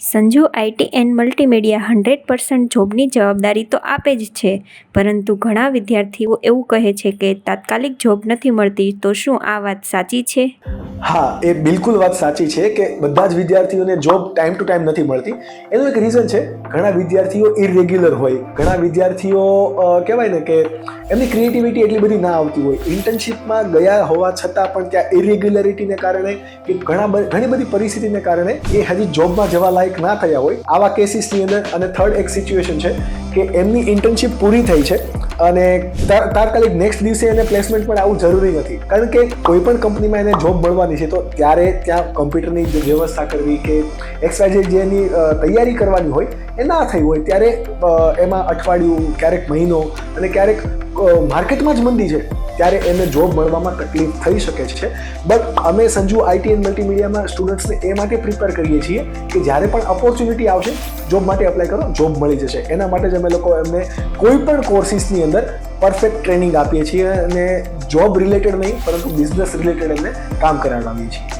Sanju IT and multimedia hundred percent જોબની જવાબદારી તો આપે જ છે, પરંતુ ઘણા વિદ્યાર્થીઓ એવું કહે છે કે તાત્કાલિક જોબ નથી મળતી, તો શું આ વાત સાચી છે? હા, એ બિલકુલ વાત સાચી છે કે બધા જ વિદ્યાર્થીઓને જોબ ટાઈમ ટુ ટાઈમ નથી મળતી. એનું એક રીઝન છે, ઘણા વિદ્યાર્થીઓ ઇરેગ્યુલર હોય, ઘણા વિદ્યાર્થીઓ કહેવાય ને કે એમની ક્રિએટિવિટી એટલી બધી ના આવતી હોય. ઇન્ટર્નશિપમાં ગયા હોવા છતાં પણ ત્યાં ઇરેગ્યુલરિટીને કારણે કે ઘણા ઘણી બધી પરિસ્થિતિને કારણે એ હજી જોબમાં જવા લાયક ના થયા હોય. આવા કેસીસની અંદર અને થર્ડ એક સિચ્યુએશન છે કે એમની ઇન્ટર્નશીપ પૂરી થઈ છે અને તાત્કાલિક નેક્સ્ટ દિવસે એને પ્લેસમેન્ટ પણ આવું જરૂરી નથી. કારણ કે કોઈ પણ કંપનીમાં એને જોબ મળવાની છે તો ત્યારે ત્યાં કોમ્પ્યુટરની જે વ્યવસ્થા કરવી કે એક્સવાયઝેડ જેની તૈયારી કરવાની હોય એ ના થઈ હોય. ત્યારે એમાં અઠવાડિયું, ક્યારેક મહિનો અને ક્યારેક માર્કેટમાં જ મંદી છે. ત્યારે એને જોબ મળવામાં તકલીફ થઈ શકે છે. બટ અમે સંજુ આઈટી એન્ડ મલ્ટીમીડિયામાં સ્ટુડન્ટ્સને એ માટે પ્રિપેર કરીએ છીએ કે જ્યારે પણ ઓપોર્ચ્યુનિટી આવશે જોબ માટે એપ્લાય કરો જોબ મળી જશે. એના માટે જ અમે લોકો એમને કોઈ પણ કોર્સિસની અંદર પરફેક્ટ ટ્રેનિંગ આપીએ છીએ અને જોબ રિલેટેડ નહીં, પરંતુ બિઝનેસ રિલેટેડ એમને કામ કરાવડાવીએ છીએ.